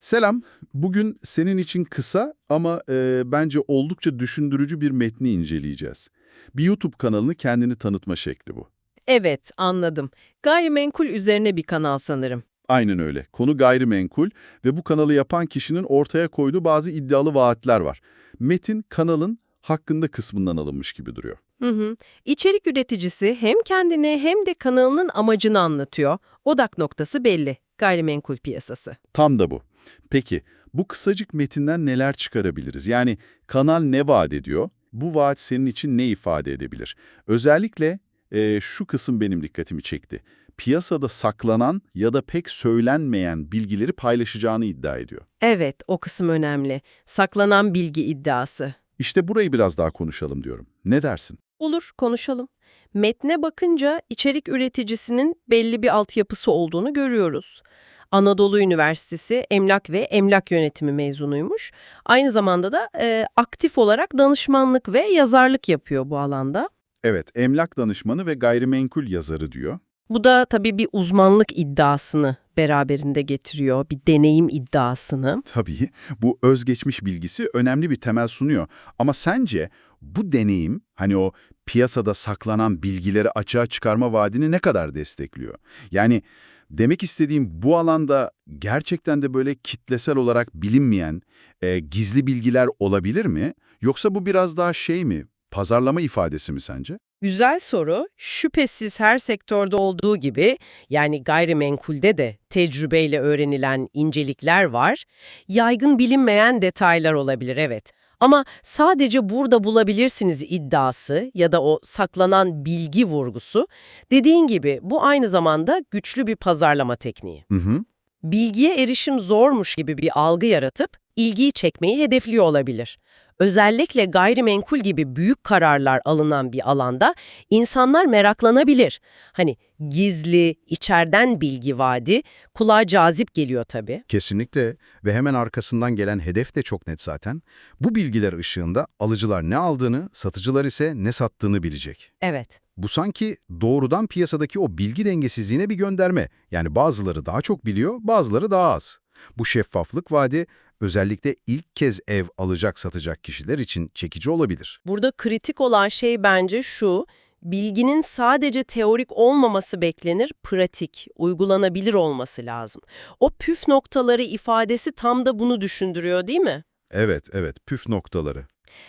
Selam. Bugün senin için kısa ama e, bence oldukça düşündürücü bir metni inceleyeceğiz. Bir YouTube kanalını kendini tanıtma şekli bu. Evet, anladım. Gayrimenkul üzerine bir kanal sanırım. Aynen öyle. Konu gayrimenkul ve bu kanalı yapan kişinin ortaya koyduğu bazı iddialı vaatler var. Metin kanalın hakkında kısmından alınmış gibi duruyor. Hı hı. İçerik üreticisi hem kendini hem de kanalının amacını anlatıyor. Odak noktası belli. Gayrimenkul piyasası. Tam da bu. Peki bu kısacık metinden neler çıkarabiliriz? Yani kanal ne vaat ediyor? Bu vaat senin için ne ifade edebilir? Özellikle e, şu kısım benim dikkatimi çekti. Piyasada saklanan ya da pek söylenmeyen bilgileri paylaşacağını iddia ediyor. Evet, o kısım önemli. Saklanan bilgi iddiası. İşte burayı biraz daha konuşalım diyorum. Ne dersin? Olur, konuşalım. Metne bakınca içerik üreticisinin belli bir altyapısı olduğunu görüyoruz. Anadolu Üniversitesi Emlak ve Emlak Yönetimi mezunuymuş. Aynı zamanda da e, aktif olarak danışmanlık ve yazarlık yapıyor bu alanda. Evet, emlak danışmanı ve gayrimenkul yazarı diyor. Bu da tabii bir uzmanlık iddiasını beraberinde getiriyor, bir deneyim iddiasını. Tabii bu özgeçmiş bilgisi önemli bir temel sunuyor. Ama sence bu deneyim hani o piyasada saklanan bilgileri açığa çıkarma vaadini ne kadar destekliyor? Yani demek istediğim bu alanda gerçekten de böyle kitlesel olarak bilinmeyen e, gizli bilgiler olabilir mi? Yoksa bu biraz daha şey mi? Pazarlama ifadesi mi sence? Güzel soru. Şüphesiz her sektörde olduğu gibi yani gayrimenkulde de tecrübeyle öğrenilen incelikler var. Yaygın bilinmeyen detaylar olabilir evet. Ama sadece burada bulabilirsiniz iddiası ya da o saklanan bilgi vurgusu dediğin gibi bu aynı zamanda güçlü bir pazarlama tekniği. Hı hı. bilgiye erişim zormuş gibi bir algı yaratıp ilgiyi çekmeyi hedefliyor olabilir. Özellikle gayrimenkul gibi büyük kararlar alınan bir alanda insanlar meraklanabilir. Hani gizli, içeriden bilgi vaadi kulağa cazip geliyor tabii. Kesinlikle ve hemen arkasından gelen hedef de çok net zaten. Bu bilgiler ışığında alıcılar ne aldığını, satıcılar ise ne sattığını bilecek. Evet. Bu sanki doğrudan piyasadaki o bilgi dengesizliğine bir gönderme. Yani bazıları daha çok biliyor, bazıları daha az. Bu şeffaflık vaadi özellikle ilk kez ev alacak satacak kişiler için çekici olabilir. Burada kritik olan şey bence şu, bilginin sadece teorik olmaması beklenir, pratik, uygulanabilir olması lazım. O püf noktaları ifadesi tam da bunu düşündürüyor değil mi? Evet, evet. Püf noktaları.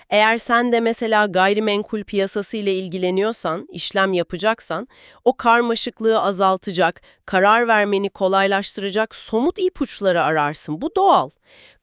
Eğer sen de mesela gayrimenkul piyasası ile ilgileniyorsan, işlem yapacaksan, o karmaşıklığı azaltacak, karar vermeni kolaylaştıracak somut ipuçları ararsın. Bu doğal.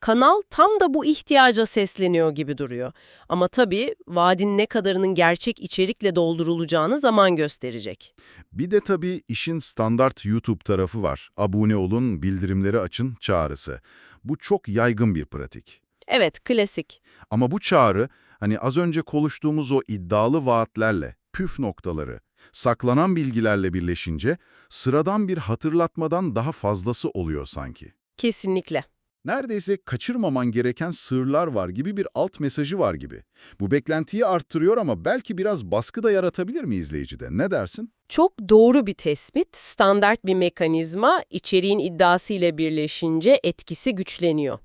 Kanal tam da bu ihtiyaca sesleniyor gibi duruyor. Ama tabii vaadin ne kadarının gerçek içerikle doldurulacağını zaman gösterecek. Bir de tabii işin standart YouTube tarafı var. Abone olun, bildirimleri açın çağrısı. Bu çok yaygın bir pratik. Evet, klasik. Ama bu çağrı, hani az önce konuştuğumuz o iddialı vaatlerle, püf noktaları, saklanan bilgilerle birleşince sıradan bir hatırlatmadan daha fazlası oluyor sanki. Kesinlikle. Neredeyse kaçırmaman gereken sırlar var gibi bir alt mesajı var gibi. Bu beklentiyi arttırıyor ama belki biraz baskı da yaratabilir mi izleyicide? Ne dersin? Çok doğru bir tespit, standart bir mekanizma, içeriğin iddiasıyla birleşince etkisi güçleniyor.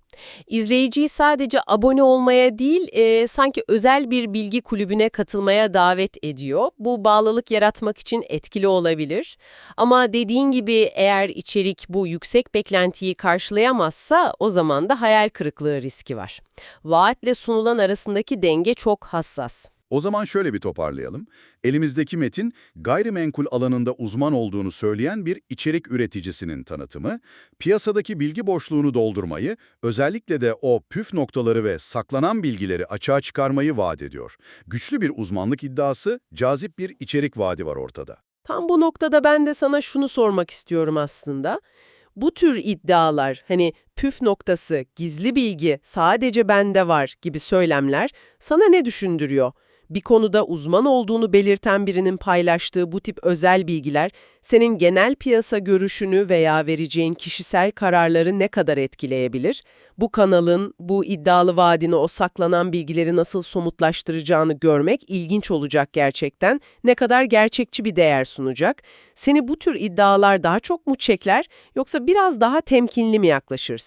İzleyiciyi sadece abone olmaya değil, e, sanki özel bir bilgi kulübüne katılmaya davet ediyor. Bu bağlılık yaratmak için etkili olabilir. Ama dediğin gibi eğer içerik bu yüksek beklentiyi karşılayamazsa o zaman da hayal kırıklığı riski var. Vaatle sunulan arasındaki denge çok hassas. O zaman şöyle bir toparlayalım. Elimizdeki metin, gayrimenkul alanında uzman olduğunu söyleyen bir içerik üreticisinin tanıtımı, piyasadaki bilgi boşluğunu doldurmayı, özellikle de o püf noktaları ve saklanan bilgileri açığa çıkarmayı vaat ediyor. Güçlü bir uzmanlık iddiası, cazip bir içerik vaadi var ortada. Tam bu noktada ben de sana şunu sormak istiyorum aslında. Bu tür iddialar, hani püf noktası, gizli bilgi, sadece bende var gibi söylemler sana ne düşündürüyor? Bir konuda uzman olduğunu belirten birinin paylaştığı bu tip özel bilgiler senin genel piyasa görüşünü veya vereceğin kişisel kararları ne kadar etkileyebilir? Bu kanalın, bu iddialı vaadini o saklanan bilgileri nasıl somutlaştıracağını görmek ilginç olacak gerçekten. Ne kadar gerçekçi bir değer sunacak? Seni bu tür iddialar daha çok mu çeker yoksa biraz daha temkinli mi yaklaşırsın?